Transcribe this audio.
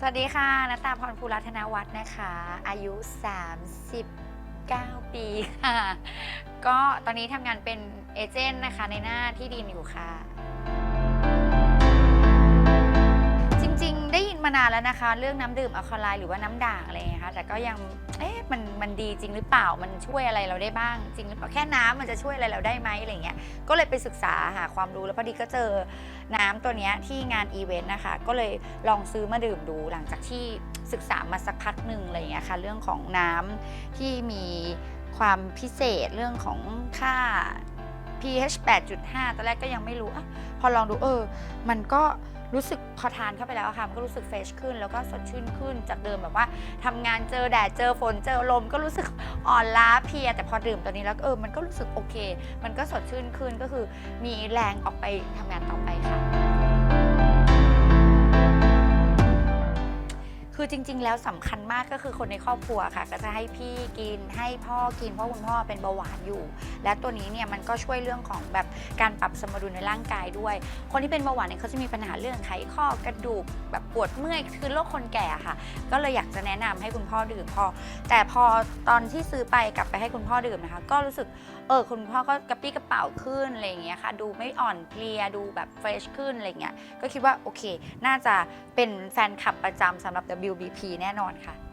สวัสดีค่ะนัตตาพรภูรัตนวัฒน์นะคะ อายุ 39 ปีค่ะ ก็ตอนนี้ทำงานเป็นเอเจนต์นะคะในหน้าที่ดินอยู่ค่ะ มานานแล้วนะคะ เรื่องน้ำดื่มอะคาไลน์หรือว่าน้ำด่างอะไรอย่างเงี้ยค่ะแต่ก็ยังเอ๊ะมันมันดีจริงหรือเปล่ามันช่วยอะไรเราได้บ้าง จริงหรือเปล่าแค่น้ำมันจะช่วยอะไรเราได้ไหมอะไรอย่างเงี้ยก็เลยไปศึกษาหาความรู้แล้วพอดีก็เจอน้ำตัวเนี้ยที่งานอีเวนต์นะคะ ก็เลยลองซื้อมาดื่มดูหลังจากที่ศึกษามาสักพักหนึ่งอะไรอย่างเงี้ยค่ะเรื่องของน้ำที่มีความพิเศษเรื่องของค่า pH 8.5ตอนแรกก็ยังไม่รู้อะพอลองดูเออ มันก็ รู้สึกพอทานเข้าไปแล้วค่ะมันก็รู้สึกเฟชขึ้น แล้วก็สดชื่นขึ้นจากเดิมแบบว่าทำงานเจอแดดเจอฝนเจอลม ก็รู้สึกอ่อนล้าเพลีย แต่พอดื่มตัวนี้แล้วเออมันก็รู้สึกโอเค มันก็สดชื่นขึ้นก็คือมีแรงออกไปทำงานต่อไปค่ะ คือจริง ๆ แล้วสำคัญมากก็คือคนในครอบครัวค่ะ ก็จะให้พี่กินให้พ่อกินเพราะคุณพ่อเป็นเบาหวานอยู่ และตัวนี้เนี่ยมันก็ช่วยเรื่องของแบบการปรับสมดุลในร่างกายด้วย คนที่เป็นเบาหวานเนี่ยเขาจะมีปัญหาเรื่องไขข้อกระดูกแบบปวดเมื่อยคือโรคคนแก่ค่ะ ก็เลยอยากจะแนะนำให้คุณพ่อดื่มพอ แต่พอตอนที่ซื้อไปกลับไปให้คุณพ่อดื่มนะคะ ก็รู้สึกเออคุณพ่อก็กระปี้กระเป๋าขึ้นอะไรอย่างเงี้ยค่ะ ดูไม่อ่อนเพลียดูแบบเฟรชขึ้นอะไรเงี้ยก็คิดว่าโอเค น่าจะเป็นแฟนคลับประจำสำหรับ WBP แน่นอนค่ะ